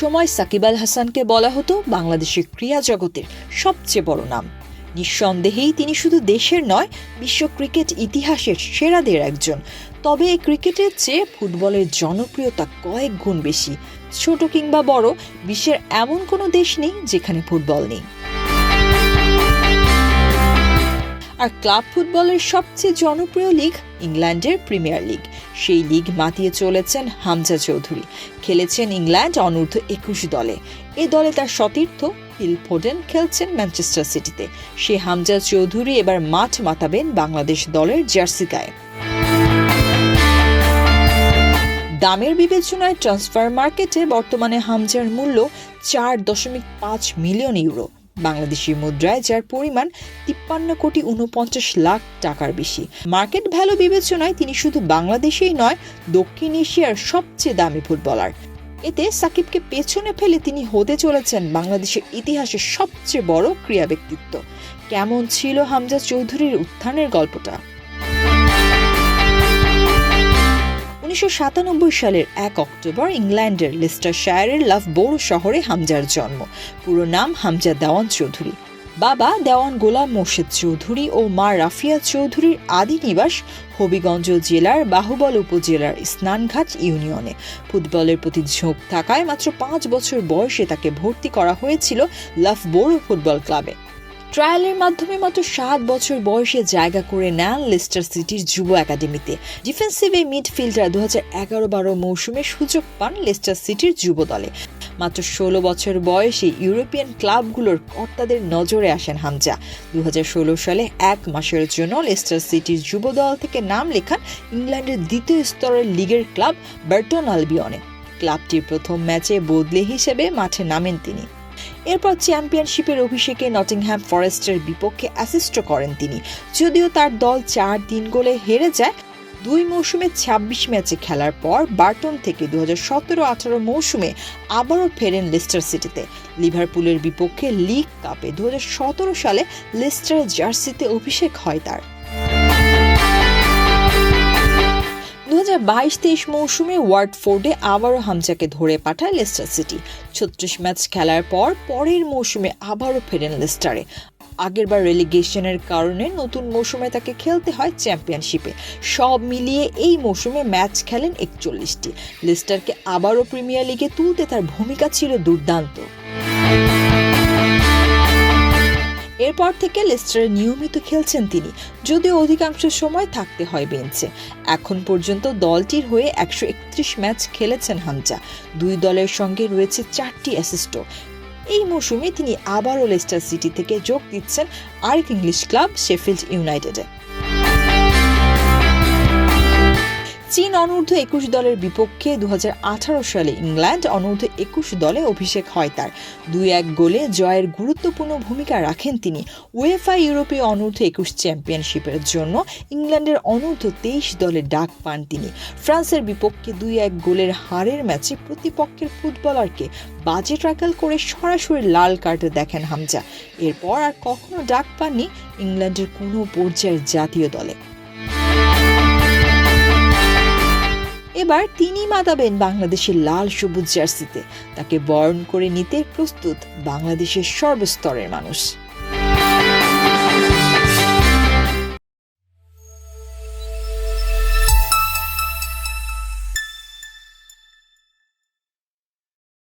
একসময় সাকিব আল হাসানকে বলা হতো বাংলাদেশের ক্রীড়া জগতের সবচেয়ে বড় নাম। নিঃসন্দেহেই তিনি শুধু দেশের নয়, বিশ্ব ক্রিকেট ইতিহাসের সেরাদের একজন। তবে এই ক্রিকেটের চেয়ে ফুটবলের জনপ্রিয়তা কয়েক গুণ বেশি। ছোট কিংবা বড়, বিশ্বের এমন কোনো দেশ নেই যেখানে ফুটবল নেই। আর ক্লাব ফুটবলের সবচেয়ে জনপ্রিয় লিগ ইংল্যান্ডের প্রিমিয়ার লিগ। সেই লিগ মাতিয়ে চলেছেন হামজা চৌধুরী। খেলেছেন ইংল্যান্ড অনূর্ধ্ব একুশ দলে। এ দলে তার সতীর্থ ফিল ফোডেন খেলছেন ম্যানচেস্টার সিটিতে। সে হামজা চৌধুরী এবার মাঠ মাতাবেন বাংলাদেশ দলের জার্সি গায়ে। দামের বিবেচনায় ট্রান্সফার মার্কেটে বর্তমানে হামজার মূল্য চার দশমিক পাঁচ মিলিয়ন ইউরো। বাংলাদেশি মুদ্রায়, যার পরিমাণ তিপ্পান্ন কোটি উনপঞ্চাশ লাখ টাকার বেশি। মার্কেট ভ্যালু বিবেচনায় তিনি শুধু বাংলাদেশেই নয়, দক্ষিণ এশিয়ার সবচেয়ে দামি ফুটবলার। এতে সাকিবকে পেছনে ফেলে তিনি হতে চলেছেন বাংলাদেশের ইতিহাসে সবচেয়ে বড় ক্রীড়া ব্যক্তিত্ব কেমন ছিল হামজা চৌধুরীর উত্থানের গল্পটা? উনিশশো সাতানব্বই সালের এক অক্টোবর ইংল্যান্ডের লিস্টার শায়ারের লাভ বোরো শহরে হামজার জন্ম। পুরো নাম হামজা দেওয়ান চৌধুরী। বাবা দেওয়ান গোলাম মোর্শেদ চৌধুরী ও মা রাফিয়া চৌধুরীর আদি নিবাস হবিগঞ্জ জেলার বাহুবল উপজেলার স্নানঘাট ইউনিয়নে। ফুটবলের প্রতি ঝোঁক থাকায় মাত্র পাঁচ বছর বয়সে তাকে ভর্তি করা হয়েছিল লাভ বোরো ফুটবল ক্লাবে। ট্রায়ালের মাধ্যমে মাত্র সাত বছর বয়সে জায়গা করে নেন লেস্টার সিটির যুব একাডেমিতে। ডিফেন্সিভ এই মিডফিল্ডার দু হাজার এগারো বারো মৌসুমে সুযোগ পান লেস্টার সিটির যুব দলে। মাত্র ষোলো বছর বয়সে ইউরোপিয়ান ক্লাবগুলোর কর্তাদের নজরে আসেন হামজা। দু হাজার ষোলো সালে এক মাসের জন্য লেস্টার সিটির যুব দল থেকে নাম লেখান ইংল্যান্ডের দ্বিতীয় স্তরের লিগের ক্লাব বার্টন আলবিয়নে। ক্লাবটির প্রথম ম্যাচে বদলে হিসেবে মাঠে নামেন তিনি। এরপর চ্যাম্পিয়নশিপের অভিষেকে নটিংহ্যাম ফরেস্টের বিপক্ষে অ্যাসিস্ট করেন তিনি। যদিও তার দল চার তিন গোলে হেরে যায়, দুই মৌসুমে ২৬ ম্যাচে খেলার পর বার্টন থেকে দু হাজার সতেরো আঠারো মৌসুমে আবারও ফেরেন লেস্টার সিটিতে। লিভারপুলের বিপক্ষে লিগ কাপে দু হাজার সতেরো সালে লেস্টারের জার্সিতে অভিষেক হয় তার। হাজার বাইশ তেইশ মৌসুমে ওয়ার্ডফোর্ডে আবারও হামজাকে ধরে পাঠায় লেস্টার সিটি। ছত্রিশ ম্যাচ খেলার পর পরের মৌসুমে আবারও ফেরেন লেস্টারে। আগেরবার রেলিগেশনের কারণে নতুন মৌসুমে তাকে খেলতে হয় চ্যাম্পিয়নশিপে সব মিলিয়ে এই মৌসুমে ম্যাচ খেলেন একচল্লিশটি। লেস্টারকে আবারও প্রিমিয়ার লিগে তুলতে তার ভূমিকা ছিল দুর্দান্ত। এরপর থেকে লেস্টারে নিয়মিত খেলছেন তিনি, যদিও অধিকাংশ সময় থাকতে হয় বেঞ্চে। এখন পর্যন্ত দলটির হয়ে একশো একত্রিশ ম্যাচ খেলেছেন হামজা। দুই দলের সঙ্গে রয়েছে চারটি অ্যাসিস্টও। এই মৌসুমে তিনি আবারও লেস্টার সিটি থেকে যোগ দিচ্ছেন আরেক ইংলিশ ক্লাব, শেফিল্ড ইউনাইটেডে। চীন অনূর্ধ্ব একুশ দলের বিপক্ষে দু হাজার আঠারো সালে ইংল্যান্ড অনূর্ধ্ব একুশ দলে অভিষেক হয় তার। দুই এক গোলে জয়ের গুরুত্বপূর্ণ ভূমিকা রাখেন তিনি। ওয়েফা ইউরোপীয় অনূর্ধ্ব একুশ চ্যাম্পিয়নশিপের জন্য ইংল্যান্ডের অনূর্ধ্ব তেইশ দলে ডাক পান তিনি। ফ্রান্সের বিপক্ষে দুই এক গোলের হারের ম্যাচে প্রতিপক্ষের ফুটবলারকে বাজে ট্র্যাকেল করে সরাসরি লাল কার্ডে দেখেন হামজা। এরপর আর কখনো ডাক পাননি ইংল্যান্ডের কোনো পর্যায়ের জাতীয় দলে। এবার তিনি মাতাবেন বাংলাদেশের লাল সবুজ জার্সিতে। তাকে বরণ করে নিতে প্রস্তুত বাংলাদেশের সর্বস্তরের মানুষ।